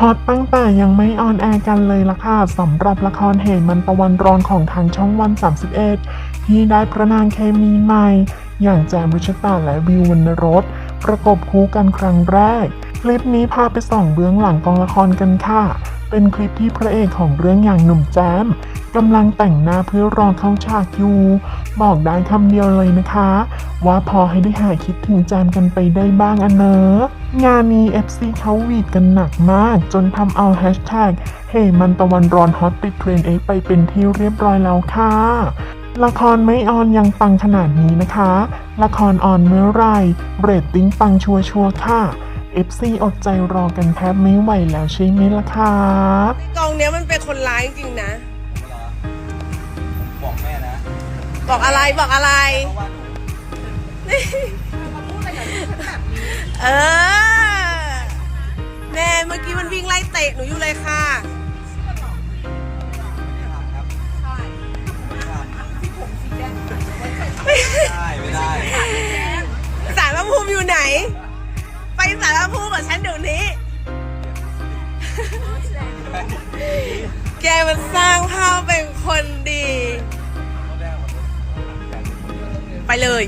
ฮอตตั้งแต่ยังไม่ออนแอร์กันเลยล่ะค่ะสำหรับละครเหตุมันตะวันรอนของทางช่องวัน 31 ที่ได้พระนางเคมีใหม่ อย่างแจมวิชตาและวิววรรณรส ประกบคู่กันครั้งแรก คลิปนี้พาไปส่องเบื้องหลังกองละครกันค่ะ เป็นคลิปที่พระเอกของเรื่องอย่างหนุ่มแจมกำลังแต่งหน้าเพื่อรอเข้าฉากอยู่ บอกได้คำเดียวเลยนะคะ ว่าพอให้ได้หายคิดถึงแจมกันไปได้บ้างอันเนอะงานนี้ FC เขาวีดกันหนักมาก จนทำเอาแฮชแท็กเฮมันตะวันร้อนฮอตติดเทรนด์เอไปเป็นที่เรียบร้อยแล้วค่ะละครไม่ออนยังปังขนาดนี้นะคะ ละครออนเมื่อไรเรตติ้งปังชัวชัวค่ะ FC อดใจรอกันแทบไม่ไหวแล้วใช่ไหมล่ะคะกองเนี้ยมันเป็นคนร้ายจริงๆนะเหรอบอกแม่นะบอกอะไรบอกอะไร เพราะว่าหนูเออ แม่เมื่อกี้มันวิ่งไล่เตะหนูอยู่เลยค่ะ ไม่ได้ทำครับไม่ได้ไม่ได้ สารพระภูมิอยู่ไหนไป สารพระภูมิกับฉันเดี๋ยวนี้ แกมันสร้างภาพเป็นคนดี ไปเลย